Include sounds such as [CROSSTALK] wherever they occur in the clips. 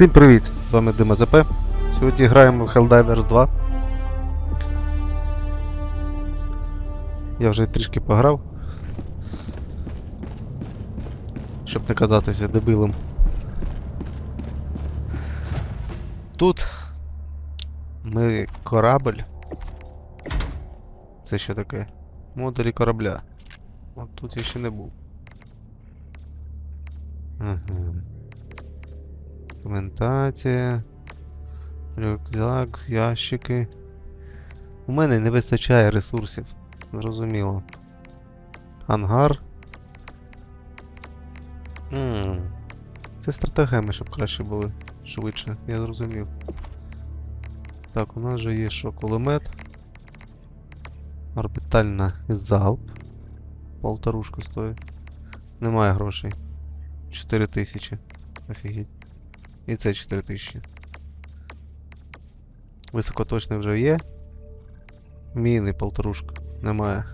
Всім привіт! З вами Дима ЗП. Сьогодні граємо в Helldivers 2. Я вже трішки пограв. Щоб не казатися дебилом. Тут ми корабль. Це що таке? Модулі корабля. От тут я ще не був. Ага. Документація. Рюкзак, ящики. У мене не вистачає ресурсів. Зрозуміло. Ангар. Ммм. Це стратегеми, щоб краще були. Швидше, я зрозумів. Так, у нас же є що, кулемет. Орбітальна залп. Полторушку стоїть. Немає грошей. 4 тисячі. Офігеть. І це 4000. Високоточний вже є. Міни, полторушка. Немає.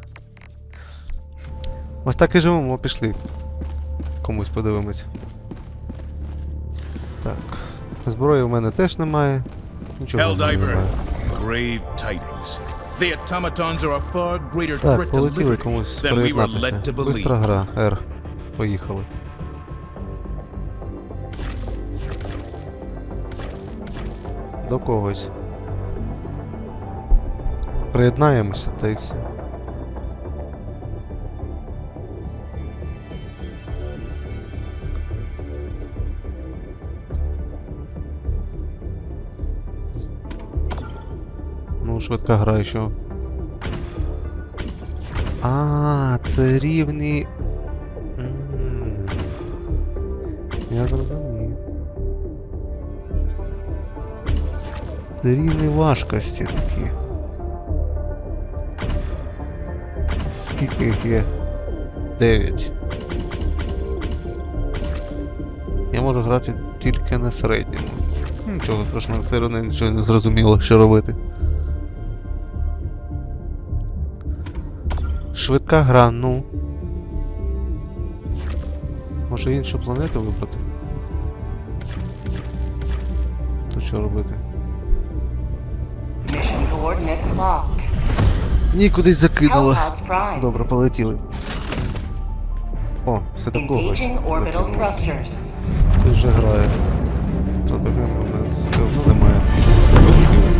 Ось так і живемо, пішли. Комусь подивимось. Так. Зброї у мене теж немає. Нічого немає. grave tidings. The automatons are a far greater threat to liberty than we were led to believe. Бистра гра, R. Поїхали. До когось. Приєднаємося та й все. Ну, швидка гра що. А, це рівні. Я зрозумів. Рівні важкості такі. Скільки їх є? Дев'ять. Я можу грати тільки на середньому. Нічого страшного, все одно нічого не зрозуміло, що робити. Швидка гра, ну. Може іншу планету вибрати? То що робити? Mission coordinates locked. Ні, кудись закинуло. Hellpods prime. Добре, полетіли. О, все до когось. Engaging orbital thrusters. Хтось вже грає. Стратегема у нас все одно немає. Полетіли.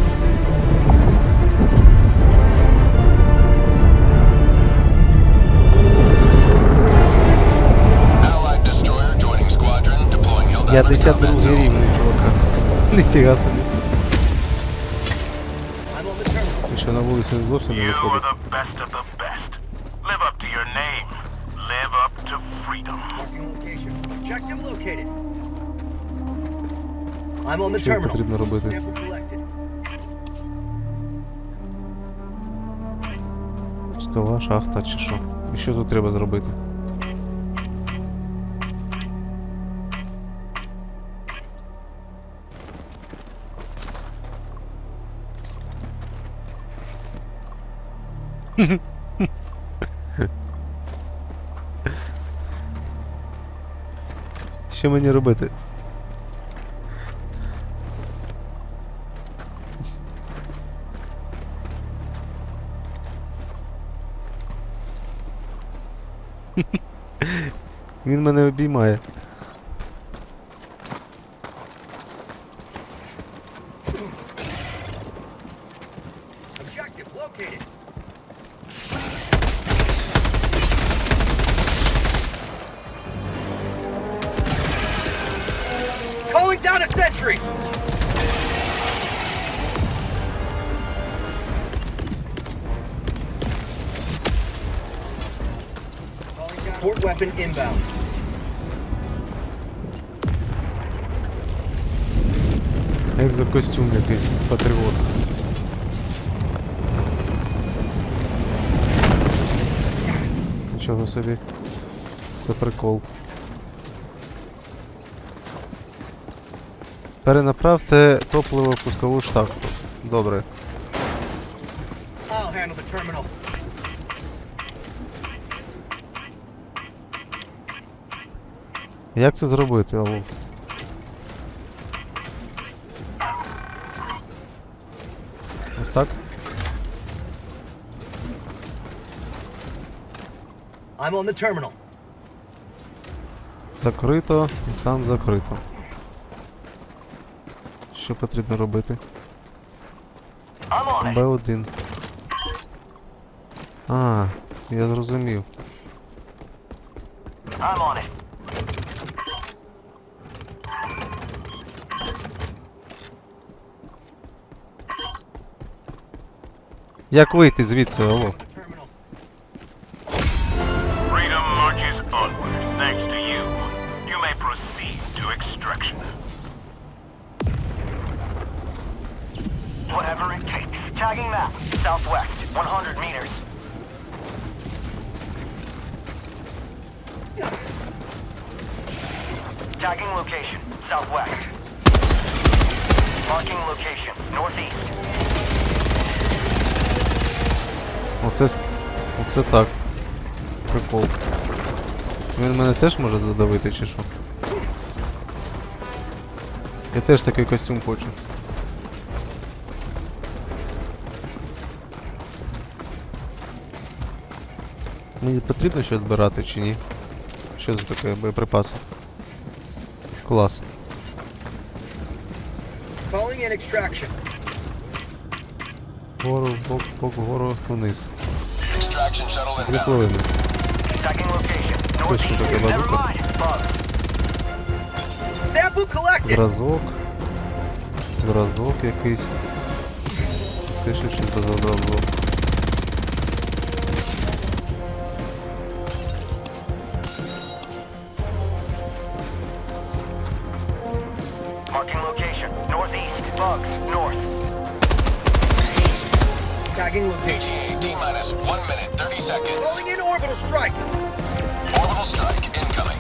Allied destroyer joining squadron, deploying Helldiver to 52 combat zone. рівень, чувака. [LAUGHS] Ніфіга собі. І що на вулиці зовсім не You are виходить. the best of the best. Live up to your name. Live up to freedom. Location. Objective located. I'm on the Що terminal. потрібно робити? Sample collected. Пускова шахта чи що? І що тут треба зробити? Що мені робити? Він мене обіймає. Port weapon inbound. Екзокостюм якийсь, патріот. Нічого собі. Це прикол. Перенаправте топливо в пускову штахту. Добре. I'll handle the terminal. Як це зробити, Алов? Ось так. I'm on the terminal. Закрито, і там закрито. Що потрібно робити? Б1. А, я зрозумів. I'm on it. Як вийти звідси, алло? Terminal. Freedom marches onward. Thanks to you. You may proceed to extraction. Whatever it takes. Tagging map. Southwest. 100 meters. Tagging location. Southwest. Marking location. Northeast. Оце, оце так. Прикол. Він мене теж може задавити чи що? Я теж такий костюм хочу. Мені потрібно щось збирати чи ні? Що це таке боєприпаси? Клас. Вгору, вбок, вбок, вгору, вниз. Две хвилини. Точно така базука. Зразок. Зразок якийсь. Це ще щось за зразок. Marking location. Northeast. Bugs. North. Tagging location. ETA T minus 1 minute 30 seconds. Calling in orbital strike. Orbital strike incoming.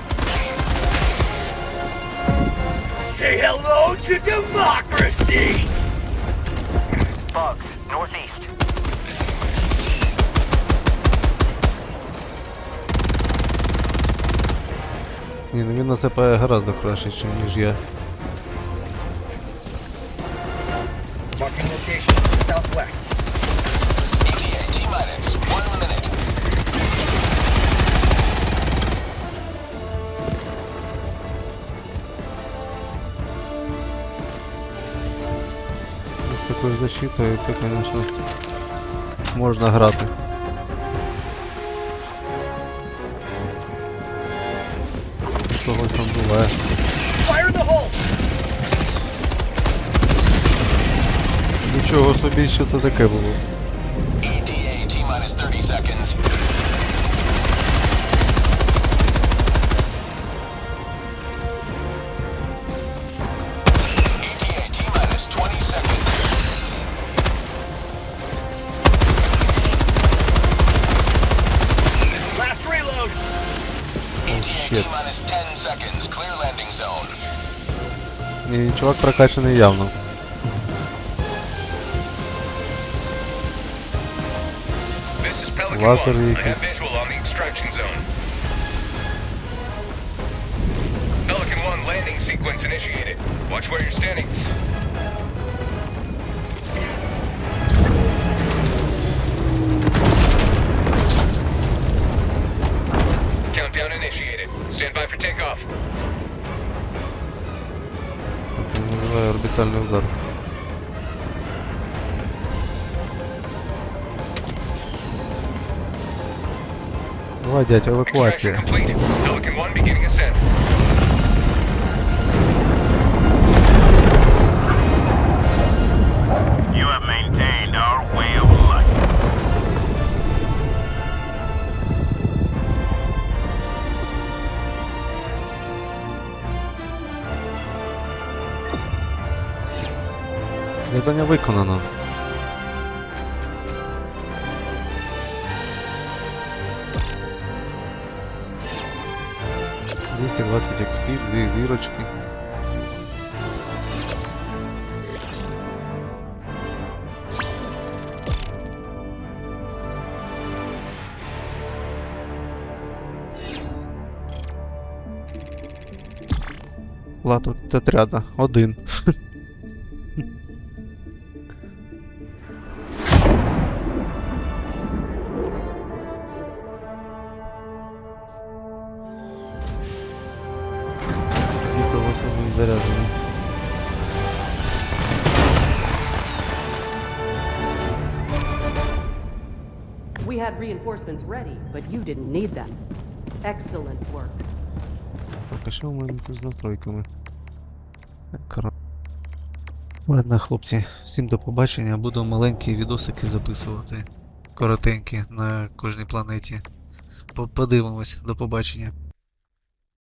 Say hello to democracy. Bugs. Northeast. Ні, ну він насипає гораздо краще, чим, ніж Такою защитою це, звісно, можна грати. Когось там буває. Нічого собі, що це таке було. якийсь. have visual on the extraction zone. Pelican 1 landing sequence initiated. Watch where you're standing. фронтальный удар. Давай, дядя, эвакуация. Завдання виконано. Двісті двадцять XP, дві зірочки. Лату отряда. Один. Had reinforcements ready, but you didn't need them. Excellent work. Так, а що у мене тут з настройками? Кра- Ладно, хлопці, всім до побачення. Буду маленькі відосики записувати. Коротенькі на кожній планеті. Подивимось, до побачення.